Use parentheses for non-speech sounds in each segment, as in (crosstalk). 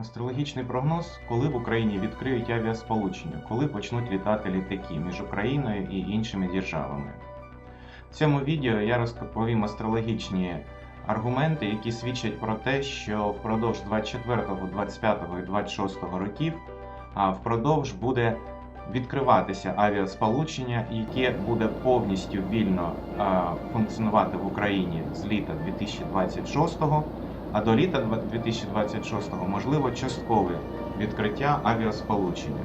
Астрологічний прогноз, коли в Україні відкриють авіасполучення, коли почнуть літати літаки між Україною і іншими державами. В цьому відео я розповім астрологічні аргументи, які свідчать про те, що впродовж 24, 25 і 26 років впродовж буде відкриватися авіасполучення, яке буде повністю вільно функціонувати в Україні з літа 2026 а до літа 2026-го можливо часткове відкриття авіасполучення.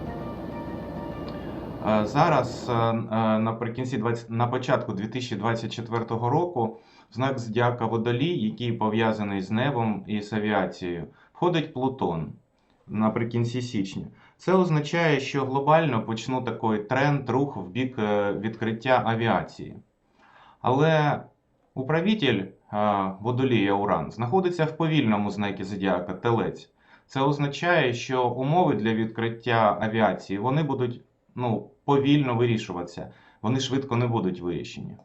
Е, Зараз е, е, наприкінці 20, на початку 2024 року знак зодіака Водолій, який пов'язаний з небом і з авіацією, входить Плутон наприкінці січня. Це означає, що глобально почну такий тренд, рух в бік відкриття авіації. Але управитель водолія Уран знаходиться в повільному знакі зодіака Телець. Це означає, що умови для відкриття авіації вони будуть ну, повільно вирішуватися, вони швидко не будуть вирішені.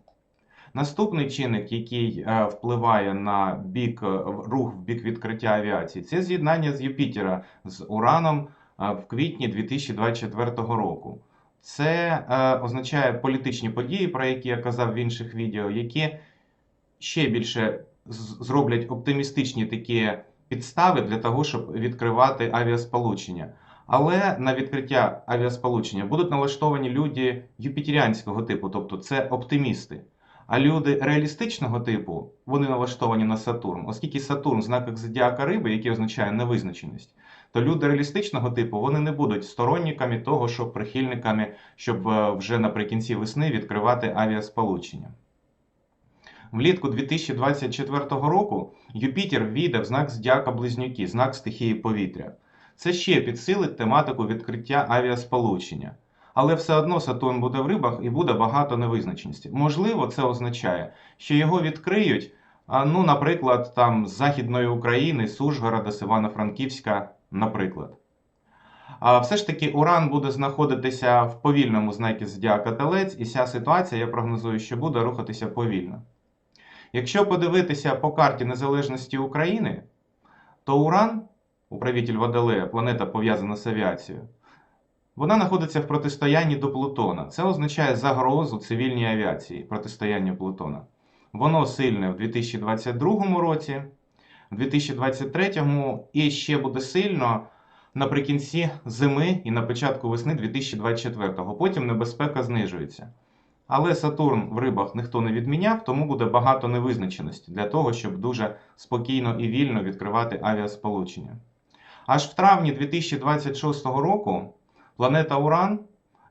Наступний чинник, який е, впливає на бік, е, рух в бік відкриття авіації, це з'єднання з Юпітера з Ураном е, в квітні 2024 року. Це означає політичні події, про які я казав в інших відео, які ще більше зроблять оптимістичні такі підстави для того, щоб відкривати авіасполучення. Але на відкриття авіасполучення будуть налаштовані люди юпітеріанського типу, тобто це оптимісти. А люди реалістичного типу вони налаштовані на Сатурн, оскільки Сатурн в знаках зодіака риби, який означає невизначеність, то люди реалістичного типу вони не будуть сторонниками того, щоб прихильниками, щоб е, вже наприкінці весни відкривати авіасполучення. Влітку 2024 року Юпітер війде в знак зодіака Близнюки, знак стихії повітря. Це ще підсилить тематику відкриття авіасполучення. Але все одно Сатурн буде в рибах і буде багато невизначеності. Можливо, це означає, що його відкриють, ну, наприклад, там з Західної України, з Ужгорода, з Івано-Франківська, наприклад. А все ж таки Уран буде знаходитися в повільному знакі зодіака Телець, і ця ситуація, я прогнозую, що буде рухатися повільно. Якщо подивитися по карті незалежності України, то Уран, управитель Водолея, планета пов'язана з авіацією, вона знаходиться в протистоянні до Плутона. Це означає загрозу цивільній авіації, протистояння Плутона. Воно сильне в 2022 році, в 2023 і ще буде сильно наприкінці зими і на початку весни 2024. Потім небезпека знижується. Але Сатурн в рибах ніхто не відміняв, тому буде багато невизначеності для того, щоб дуже спокійно і вільно відкривати авіасполучення. Аж в травні 2026 року планета Уран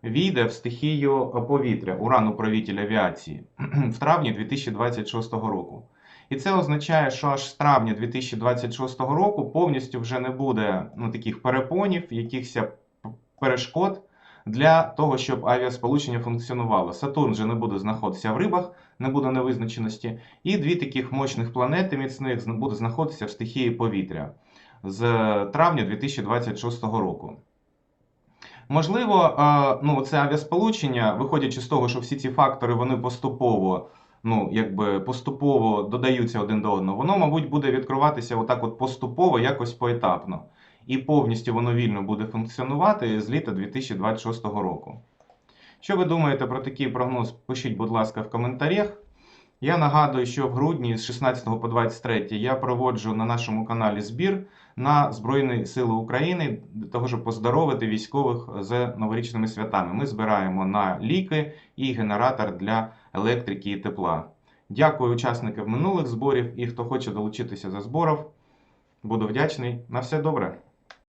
війде в стихію повітря, Уран управитель авіації (clears throat) в травні 2026 року. І це означає, що аж з травня 2026 року повністю вже не буде ну, таких перепонів, якихось перешкод для того, щоб авіасполучення функціонувало. Сатурн вже не буде знаходитися в рибах, не буде невизначеності. І дві таких мощних планети міцних буде знаходитися в стихії повітря з травня 2026 року. Можливо, е, ну, це авіасполучення, виходячи з того, що всі ці фактори вони поступово, ну, якби поступово додаються один до одного, воно, мабуть, буде відкриватися отак от поступово, якось поетапно. І повністю воно вільно буде функціонувати з літа 2026 року. Що ви думаєте про такий прогноз? Пишіть, будь ласка, в коментарях. Я нагадую, що в грудні з 16 по 23 я проводжу на нашому каналі збір на Збройні Сили України для того, щоб поздоровити військових з новорічними святами. Ми збираємо на ліки і генератор для електрики і тепла. Дякую учасникам минулих зборів і хто хоче долучитися до зборів. Буду вдячний. На все добре.